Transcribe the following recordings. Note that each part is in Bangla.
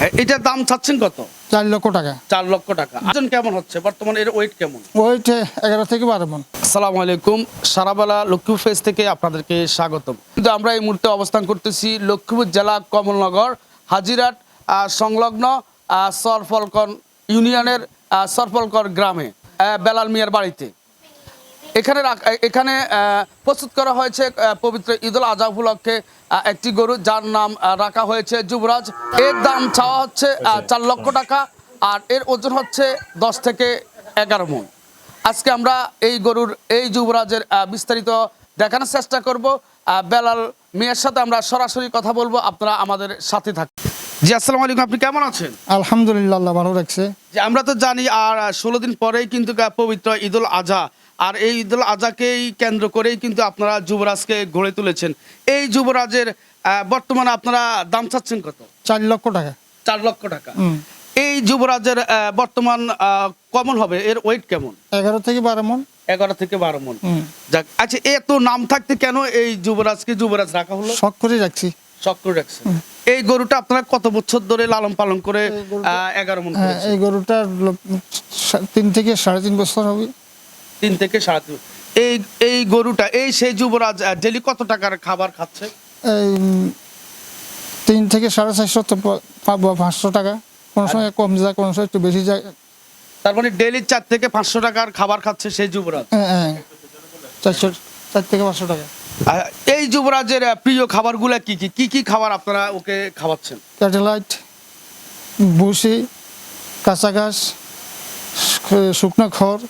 এ- এটার দাম চাচ্ছেন কত? চার লক্ষ টাকা। চার লক্ষ টাকা। ওজন কেমন হচ্ছে? বর্তমানে এর ওয়েট কেমন? ওয়েট এগারো থেকে বারো মন। আসসালামু আলাইকুম। সারাবেলা লক্ষ্মীপুর ফেস থেকে আপনাদেরকে স্বাগতম। কিন্তু আমরা এই মুহূর্তে অবস্থান করতেছি লক্ষ্মীপুর জেলা কমলনগর হাজিরাট সংলগ্ন সরফলকন ইউনিয়নের সরফলকর গ্রামে বেলাল মিয়ার বাড়িতে। এখানে রাখ- এখানে প্রস্তুত করা হয়েছে পবিত্র ঈদুল আজহা উপলক্ষে একটি গরু যার নাম রাখা হয়েছে যুবরাজ। এর দাম চাওয়া হচ্ছে চার লক্ষ টাকা আর এর ওজন হচ্ছে দশ থেকে এগারো মন। আজকে আমরা এই গরুর এই যুবরাজের বিস্তারিত দেখানোর চেষ্টা করব। বেলাল মিয়ার সাথে আমরা সরাসরি কথা বলব আপনারা আমাদের সাথে থাকুন জি আসসালামু আলাইকুম আপনি কেমন আছেন? আলহামদুলিল্লাহ ভালো রাখছে। যে আমরা তো জানি আর ষোলো দিন পরেই কিন্তু পবিত্র ঈদুল আজহা আর এই ঈদুল আজহাকেই কেন্দ্র করেই কিন্তু আপনারা যুবরাজকে গড়ে তুলেছেন। এই যুবরাজের বর্তমানে আপনারা দাম চাচ্ছেন কত? চার লক্ষ টাকা। চার লক্ষ টাকা। এই যুবরাজের বর্তমান কমন হবে? এর ওয়েট কেমন? এগারো থেকে বারো মন। এগারো থেকে বারো মন। যাক আচ্ছা এত নাম থাকতে কেন এই যুবরাজকে যুবরাজ রাখা হলো? শখ করে রাখছি। চক্র রাখছে এই গরুটা আপনারা কত বছর ধরে লালন পালন করে গরুটা- এগারো মন হ্যাঁ এই সা- তিন থেকে সাড়ে তিন বছর হবে। তিন থেকে সাড়ে তিন এই এই গরুটা এই সেই যুবরাজ ডেলি কত টাকার খাবার খাচ্ছে? এই তিন থেকে সাড়ে চারশো পাবো পাঁচশো টাকা। কোনো সময় কম যায় কোনো সময় একটু বেশি যায়। তার মানে ডেলি চার থেকে পাঁচশো টাকার খাবার খাচ্ছে সেই যুবরাজ? হ্যাঁ হ্যাঁ। চারশো চার থেকে পাঁচশো টাকা। এই যুবরাজের প্রিয় খাবারগুলো কি কি কি কি খাবার আপনারা ওকে খাওয়াচ্ছেন? স্যাটেলাইট ভুসি কাঁচা ঘাস শুকনো খড়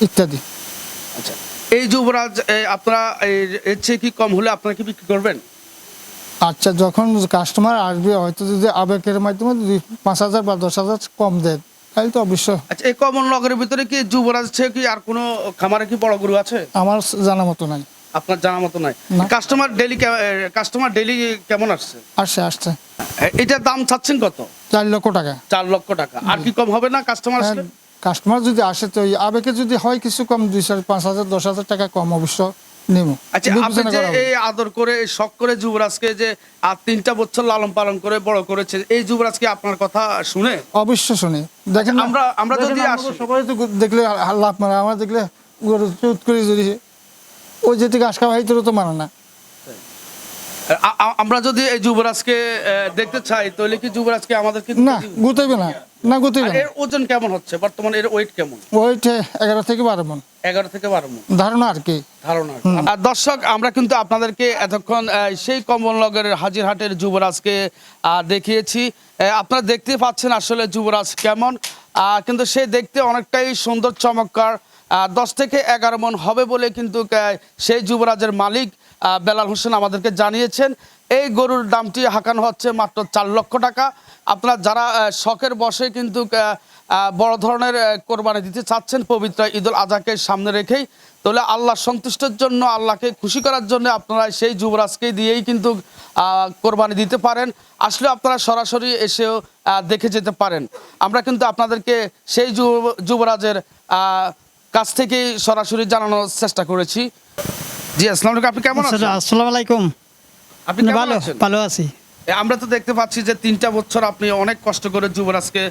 ইত্যাদি। আচ্ছা এই যুবরাজ আপনারা এই- এর চেয়ে কি কম হলে আপনারা কি বিক্রি করবেন? আচ্ছা যখন কাস্টমার আসবে হয়তো যদি আবেগের মাধ্যমে যদি পাঁচ হাজার বা দশ হাজার কম দেন তাহলে তো অবশ্য আচ্ছা এই কমন নগরের ভিতরে কি যুবরাজ চেয়ে কি আর কোনো খামারে কি বড় গরু আছে? আমার জানা মতো নাই। আপনার জানা মতো নাই। কাস্টমার ডেলি কাস্টমার ডেলি কেমন আসছে? আসছে আসছে। এটার দাম চাচ্ছেন কত? চার লক্ষ টাকা। চার লক্ষ টাকা। আর কি কম হবে না কাস্টমার আসলে? কাস্টমার যদি আসে তো আবেগে যদি হয় কিছু কম দুই চার পাঁচ হাজার দশ হাজার টাকা কম অবশ্য আচ্ছা আপনি যে এই আদর করে শখ করে যুবরাজকে যে আর তিনটা বছর লালন পালন করে বড় করেছে এই যুবরাজকে আপনার কথা শুনে? অবশ্য শুনি। দেখেন আমরা- আমরা যদি সবাই তো দেখলে লাভ মারে আমার দেখলে চুত করে যদি ওই ঘাস খাওয়া হয়তো তো মানে না। আমরা যদি এই যুবরাজকে দেখতে চাই তাহলে কি যুবরাজকে আমাদেরকে না গুতাইবে না না গুতাইবে এর ওজন কেমন হচ্ছে? বর্তমানে এর ওয়েট কেমন? ওয়েট এগারো থেকে বারো মন। এগারো থেকে বারো মন। ধারণা আর কি। ধারণা আর দর্শক আমরা কিন্তু আপনাদেরকে এতক্ষণ সেই কমলনগরের হাজিরহাটের যুবরাজকে আহ, দেখিয়েছি। আপনারা দেখতে পাচ্ছেন আসলে যুবরাজ কেমন। আহ, কিন্তু সে দেখতে অনেকটাই সুন্দর চমৎকার। দশ থেকে এগারো মন হবে বলে কিন্তু সেই যুবরাজের মালিক বেলাল হোসেন আমাদেরকে জানিয়েছেন। এই গরুর দামটি হাঁকানো হচ্ছে মাত্র চার লক্ষ টাকা। আপনারা যারা শখের বসে কিন্তু বড় ধরনের কোরবানি দিতে চাচ্ছেন, পবিত্র ঈদুল আজহাকে সামনে রেখেই, তাহলে আল্লাহ সন্তুষ্টের জন্য, আল্লাহকে খুশি করার জন্য আপনারা সেই যুবরাজকে দিয়েই কিন্তু কোরবানি দিতে পারেন। আসলে আপনারা সরাসরি এসেও দেখে যেতে পারেন। আমরা কিন্তু আপনাদেরকে সেই যুব- যুবরাজের কাছ থেকেই সরাসরি জানানোর চেষ্টা করেছি। জি আসসালামু আলাইকুম আপনি কেমন আছেন? আসসালামু আলাইকুম। আপনি ভালো আছেন? ভালো আছি। আমরা তো দেখতে পাচ্ছি যে তিনটা বছর আপনি অনেক কষ্ট করে যুবরাজকে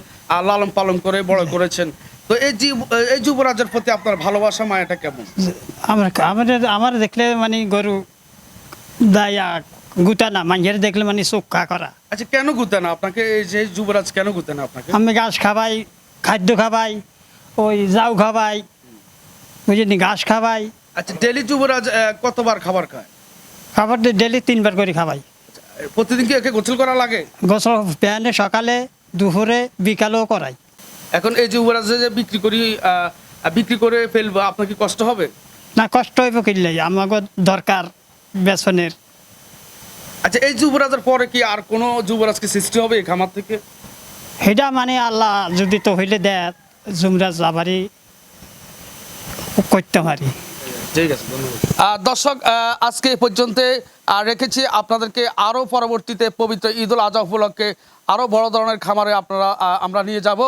লালন পালন করে বড় করেছেন। তো এই এই যুবরাজের প্রতি আপনার ভালোবাসা মায়াটা কেমন? আমার আমাদের আমার দেখলে মানে গরু দায়া গুতা না মানুষের দেখলে মানে চোখা করা। আচ্ছা কেন গুতে না আপনাকে এই যে যুবরাজ কেন গুতে না আপনাকে? আমি ঘাস খাবাই খাদ্য খাবাই ওই যাও খাবাই বুঝলি ঘাস খাবাই। আচ্ছা ডেলি যুবরাজ কতবার খাবার খায়? খাবার ডেলি তিনবার করে খাবাই। প্রতিদিন কি একে গোসল করা লাগে? গোসল প্যানে সকালে দুপুরে বিকালেও করাই। এখন এই যুবরাজ যে বিক্রি করি বিক্রি করে ফেলব আপনার কি কষ্ট হবে? না কষ্ট হইব কিনলে আমাকে দরকার বেসনের। আচ্ছা এই যুবরাজের পরে কি আর কোনো যুবরাজকে সৃষ্টি হবে এই খামার থেকে? সেটা মানে আল্লাহ যদি তো হইলে দেয় জুমরাজ আবারই করতে পারি। দর্শক আজকে এ পর্যন্ত রেখেছি আপনাদেরকে আরও পরবর্তীতে পবিত্র ঈদুল আজহা উপলক্ষে আরও বড় ধরনের খামারে আপনারা আমরা নিয়ে যাব।